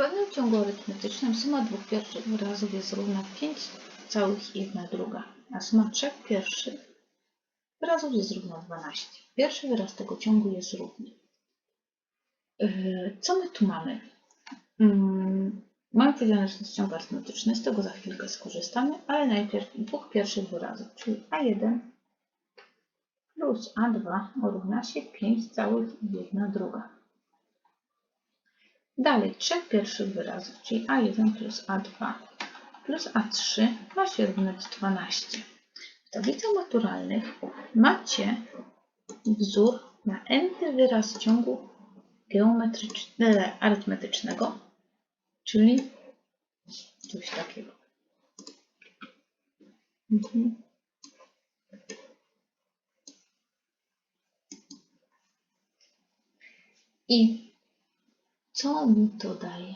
pewnym ciągu arytmetycznym suma dwóch pierwszych wyrazów jest równa 5 całych i 1 druga, a suma trzech pierwszych wyrazów jest równa 12. Pierwszy wyraz tego ciągu jest równy. Yy, Co my tu mamy? Mm, Mamy powiedziane, że to jest ciąg arytmetyczny, z tego za chwilkę skorzystamy, ale najpierw dwóch pierwszych wyrazów, czyli A1 plus A2 równa się 5 całych i 1 druga. Dalej trzech pierwszych wyrazów, czyli A1 plus A2 plus A3 ma się równać 12. W tablicach maturalnych macie wzór na n wyraz ciągu geometrycznego, arytmetycznego, czyli coś takiego. Mhm. I co mi to daje?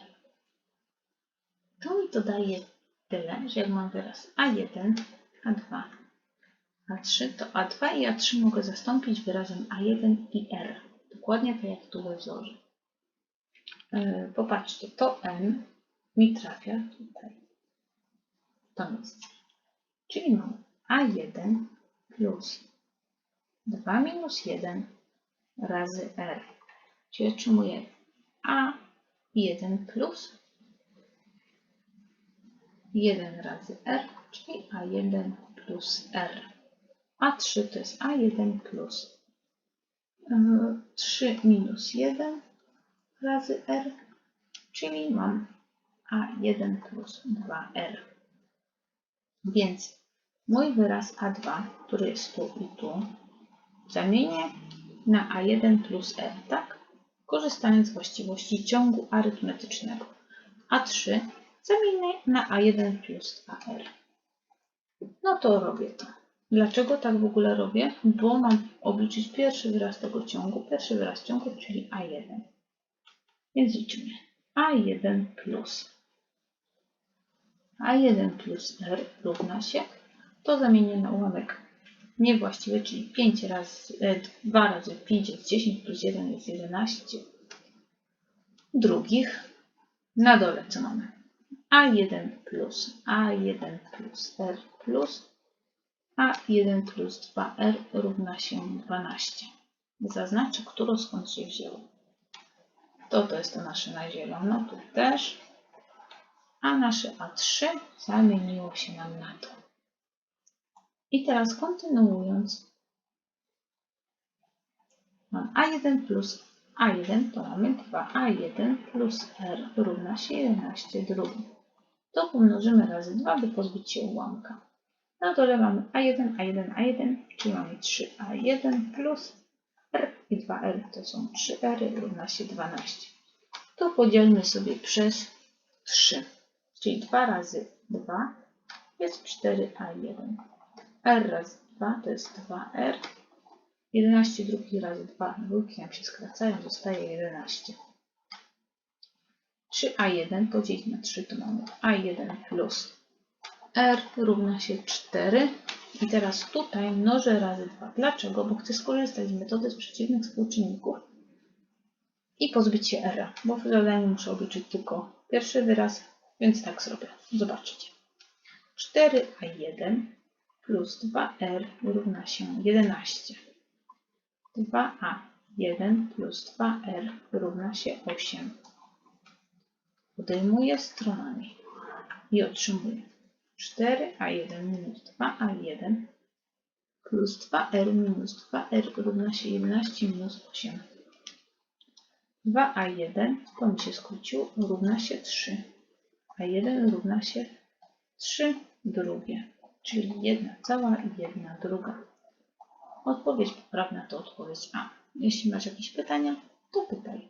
To mi to daje tyle, że jak mam wyraz A1, A2, A3, to A2 i A3 mogę zastąpić wyrazem A1 i R. Dokładnie tak jak tu we wzorze. Yy, Popatrzcie, to N mi trafia tutaj. To miejsce. Czyli mam A1 plus 2 minus 1 razy R. Czyli otrzymuję A1 plus 1 razy R, czyli A1 plus R. A3 to jest A1 plus yy, 3 minus 1 razy R, czyli mam A1 plus 2R. Więc mój wyraz A2, który jest tu i tu, zamienię na A1 plus R, tak? Korzystając z właściwości ciągu arytmetycznego. A3 zamienię na A1 plus 2R. No to robię to. Dlaczego tak w ogóle robię? Bo mam obliczyć pierwszy wyraz tego ciągu, pierwszy wyraz ciągu, czyli A1. Więc liczymy. A1 plus A1 plus R równa się, to zamienię na ułamek niewłaściwy, czyli 5 razy, e, 2 razy 5 jest 10 plus 1 jest 11 drugich. Na dole co mamy? A1 plus A1 plus R plus A1 plus 2R równa się 12. Zaznaczę, którą skąd się wzięło. To to jest to nasze na zielono, tu też. A nasze A3 zamieniło się nam na to. I teraz kontynuując, mam A1 plus A1, to mamy 2A1 plus R równa się 11 drugi. To pomnożymy razy 2, by pozbyć się ułamka. Na dole mamy A1, A1, A1, czyli mamy 3A1 plus R i 2R to są 3R równa się 12. To podzielmy sobie przez 3, czyli 2 razy 2 jest 4A1. R razy 2 to jest 2R. 11 drugi razy 2, dwójki nam się skracają, zostaje 11. 3A1 podzielić na 3 to mamy A1 plus R równa się 4. I teraz tutaj mnożę razy 2. Dlaczego? Bo chcę skorzystać z metody z przeciwnych współczynników i pozbyć się R, bo w zadaniu muszę obliczyć tylko pierwszy wyraz, więc tak zrobię. Zobaczycie. 4A1 plus 2R równa się 11. 2A1 plus 2R równa się 8. Podejmuję stronami i otrzymuję 4A1 minus 2A1 plus 2R minus 2R równa się 11 minus 8. 2A1 to mi się skróciło, równa się 3. A1 równa się 3 drugie, czyli 1 cała i 1 druga. Odpowiedź poprawna to odpowiedź A. Jeśli masz jakieś pytania, to pytaj.